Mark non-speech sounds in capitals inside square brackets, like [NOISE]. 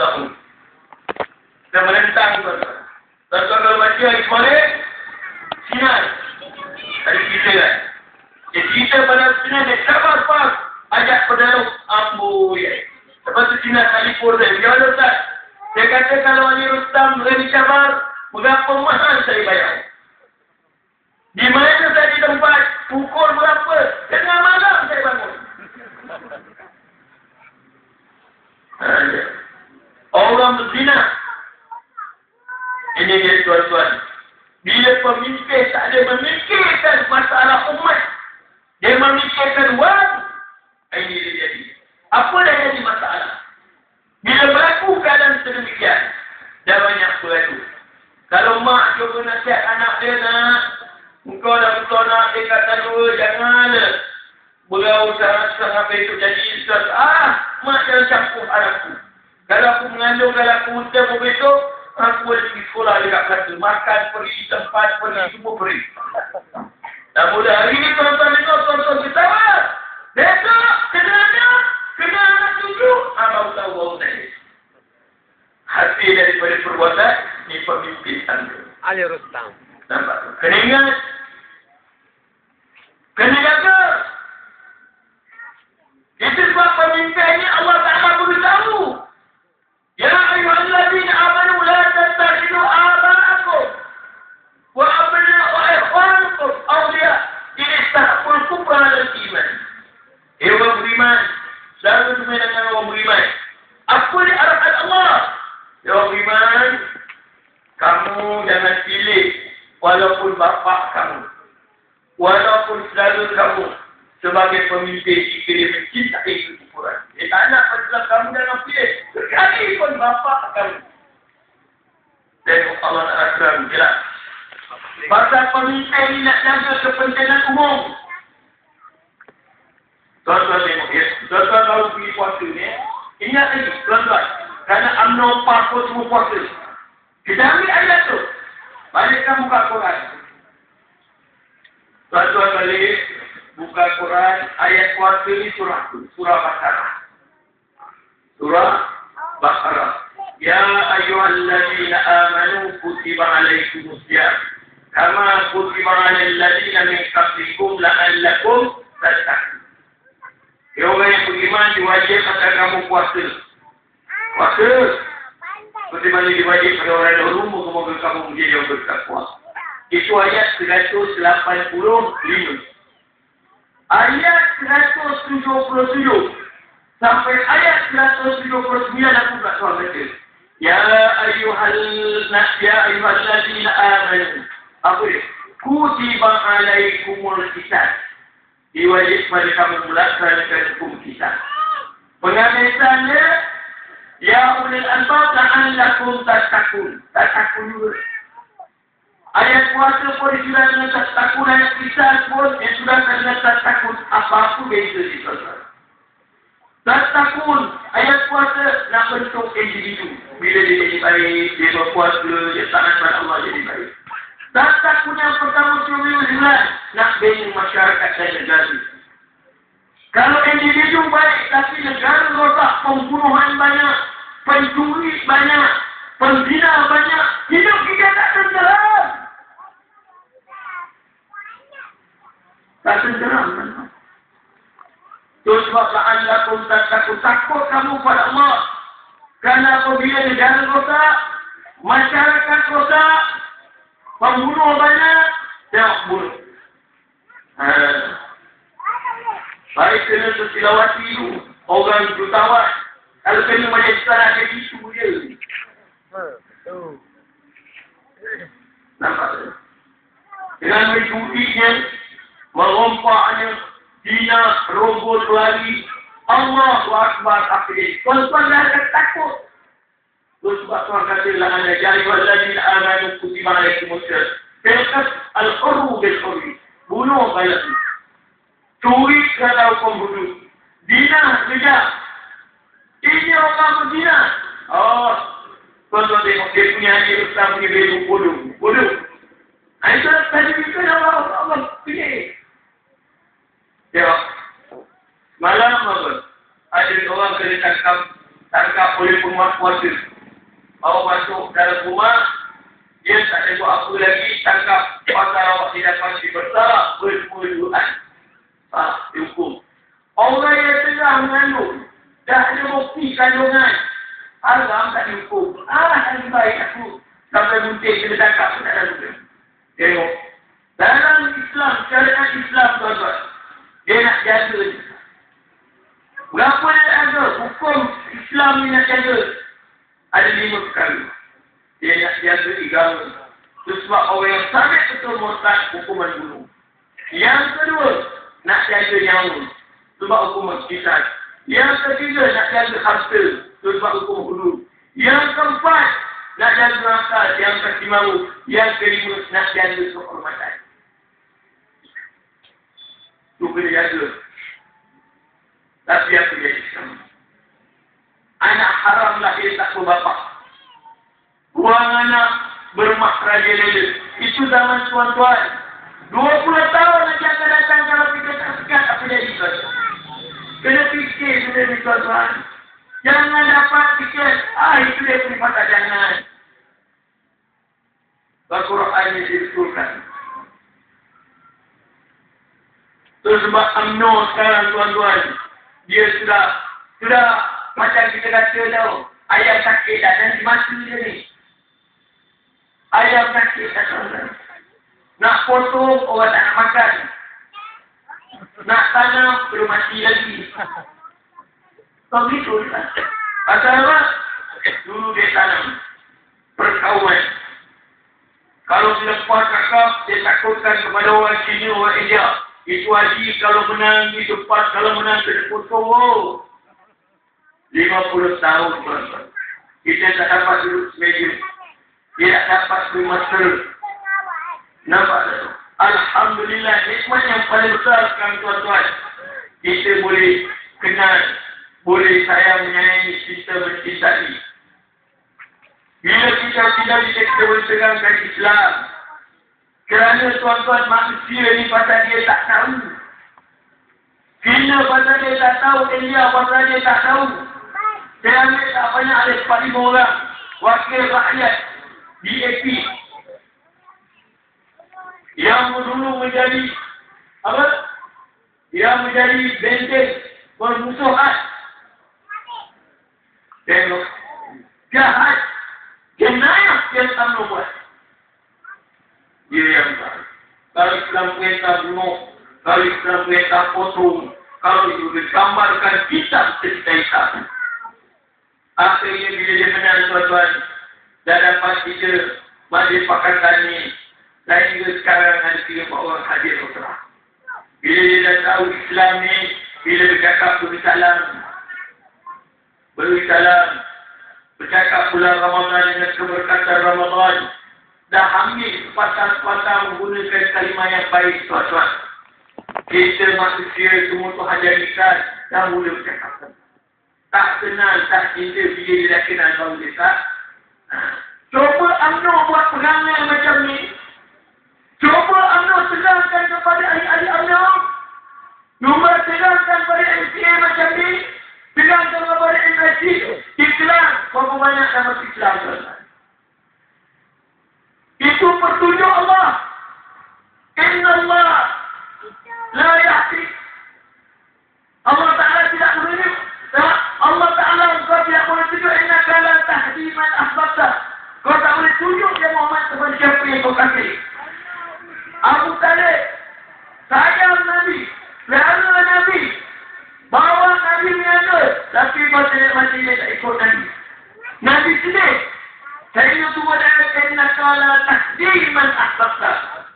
tahu. Dan menentang tuan-tuan. Tuan-tuan baca hari kemarin. Ada cerita kan? Dia cerita pada sinar dia sabar pas ajak pedaluk amboi. Lepas tu sinar kali pur dia. Dia ada tak? Dia kata kalau Ali Rustam Rani Syabar, berapa mahal saya bayar? Di mana saya di tempat? Pukul berapa? Tengah malam saya bangun. [LAUGHS] Orang berzina. Ini dia tuan-tuan. Bila pemimpin tak ada memikirkan masalah umat. Dia memikirkan wang. Ini dia jadi. Apa dah jadi masalah? Bila berlaku keadaan sedemikian. Dah banyak berlaku. Kalau mak cuba nasihat anak dia nak. Engkau dah betul nak dia kata dua. Jangan. Berau sangat-sangat itu jadi. Ah, mak jangan campur anakku. Kalau aku mengandung, kalau aku hutan begitu, aku boleh pergi sekolah dekat kata. Makan, pergi, tempat, pergi, semua pergi. Dan mulai hari ini, tuan-tuan dengar, tuan-tuan ketawa. Besok, kenanya, kena anak tujuh. Ah, baru tahu, baru tahu. Hasil daripada perbuatan, ni pemimpin anda. Ali Rustam. Nampak? Kena ingat. Kena jaga. Itu sebab pemimpin ini Allah Ta'ala beritahu. Ya ayuhalladzina amanu la tattakhidu aba'akum wa abna wa ikhwanukum awliya in istahqul kufra al iman. Eh orang beriman, selalu teman dengan orang beriman. Apa di arahan Allah? Ya orang beriman, kamu jangan pilih walaupun bapak kamu. Walaupun selalu kamu sebagai pemimpin jika dia mencintai kekufuran. Dia tak nak pada kamu dalam pilih. Sekali pun bapak kamu. Tengok Allah nak akram jelas. Pasal pemimpin ini nak jaga kepentingan umum. Tuan-tuan tengok ya. Tuan-tuan kalau pergi puasa ni. Ingat lagi tuan-tuan. Kerana UMNO pun semua puasa. Kita ambil ayat tu. Balikkan buka Quran. Tuan-tuan balik buka Quran ayat puasa ni surah tu. Surah Baqarah. Surah Baqarah. Ya ayyuhalladzina amanu kutiba alaikumusiyam. Kama kutiba alal ladzina min qablikum la'allakum tattaqun. Ya orang yang beriman diwajib atas kamu puasa. Puasa. Seperti mana diwajib pada orang dahulu, moga-moga kamu menjadi orang bertakwa. Itu ayat 185. Ayat 177 sampai ayat 179 aku tak tahu baca. Ya ayyuhal ya ayyuhalladzina amanu. Apa dia? Kutiba alaikumul kitab. Diwajib pada kamu melaksanakan hukum kita. Pengabisannya Ya ulil albab la'allakum tatakun. Tatakun juga. Ayat puasa pun sudah tak takut, ayat kisah pun yang sudah dengan tak takut apa-apa beza di. Tak takut, ayat puasa nak bentuk individu. Bila dia jadi baik, dia berpuasa, dia taat pada Allah jadi baik. Tak takut yang pertama sebelum bulan, nak bina masyarakat dan negara. Kalau individu baik, tapi negara rosak, pembunuhan banyak, pencuri banyak, penzina banyak, hidup kita tak tenteram. Tak tenteram. Itu sebablah anda pun tak takut. Takut kamu pada Allah. Kerana apabila negara rosak, masyarakat rosak, pembunuh banyak, tengok bunuh. Ha. Baik kena tersilawati itu. Orang jutawan. Kalau kena macam istana ke isu dia. Nampak tak? Dengan mencurinya, merompaknya, dina, robot lari, Allah Akbar akhir. Tuan-tuan dah akan takut. Terus sebab Tuhan kata lah anda jari wazadin amanu kutiba alaikum musir. Kelkas al-hurru bil-hurri. Bunuh balas. Curi kerana hukum bunuh. Dina, kejap. Ini orang berzina. Oh, tuan-tuan tengok dia punya haji Ustaz punya belu bodoh. Bodoh. Itu tadi kita Allah Allah pilih. Tengok. Malam apa? Ada orang kena tangkap tangkap oleh penguasa puasa. Awak masuk dalam rumah, dia tak ada buat apa lagi, tangkap pasal awak tidak pasti bersalah, bermuduan. Ah, dihukum. Orang yang tengah mengandung, dah ada bukti kandungan, haram tak dihukum. Ah, lebih baik aku. Sampai bunting kena tangkap pun tak ada juga. Tengok. Dalam Islam, syariat Islam tuan-tuan, dia nak jaga Berapa dia ada hukum Ni nak jaga? Ada lima perkara. Dia nak jaga agama. Itu sebab orang yang sangat betul murtad hukuman bunuh. Yang kedua, nak jaga nyawa. Sebab hukuman kisah. Yang ketiga, nak jaga harta. Sebab hukum hulu. Yang keempat, nak jaga akal. Yang kelima, yang kelima, nak jaga kehormatan. Itu kena jaga. Tapi apa dia Islam? Anak haram lahir tak berbapak. Buang anak bermak raja lele. Itu zaman tuan-tuan. 20 tahun aja akan datang kalau kita tak sekat apa jadi tuan Kena fikir ni tuan-tuan. Jangan dapat fikir. Ah itu dia punya mata jangan. Al-Quran ini disebutkan. Itu sebab UMNO sekarang tuan-tuan dia sudah sudah macam kita kata tau ayam sakit dah nanti mati dia ni. Ayam sakit dah tuan nak potong orang tak nak makan. Nak tanam belum mati lagi. Begitu lah. Pasal apa? Dulu dia tanam. Perkauman kalau sudah puas cakap dia takutkan kepada orang sini orang India. Itu haji kalau menang di depan, kalau menang ke depan oh. 50 tahun tuan Kita tak dapat duduk semeja. Dia tak dapat masa. Nampak tak? Alhamdulillah, nikmat yang paling besar sekarang tuan-tuan. Kita boleh kenal, boleh sayang menyayangi, kita mencintai. Bila kita tidak bisa kita bertegangkan Islam, kerana tuan-tuan manusia ni pasal dia tak tahu. Kena pasal dia tak tahu, India pasal dia tak tahu. Dia ambil tak banyak ada 45 orang. Wakil rakyat DAP. Yang dulu menjadi apa? Yang menjadi benteng permusuhan. Tengok. Jahat. Jenayah yang tak buat dia yang baik. Kalau Islam perintah bunuh, kalau Islam perintah potong, kalau itu digambarkan kitab cerita hitam. Akhirnya bila dia menang tuan-tuan, dah dapat tiga majlis pakatan ni, dan hingga sekarang ada tiga orang hadir utara. Bila dia dah tahu Islam ni, bila bercakap beri salam, beri salam, bercakap bulan Ramadan dengan keberkatan Ramadan, dah ambil sepatah-sepatah menggunakan kalimah yang baik tuan-tuan. Kita manusia semua tu hajarikan dah mula bercakap. Tak kenal, tak cinta bila dia dah kenal baru dia tak. Cuba UMNO buat perangai macam ni. Cuba UMNO terangkan kepada ahli-ahli UMNO. Nombor terangkan kepada MCA macam ni. Terangkan kepada MSC. Islam. Berapa banyak nama Islam tuan-tuan. demon at the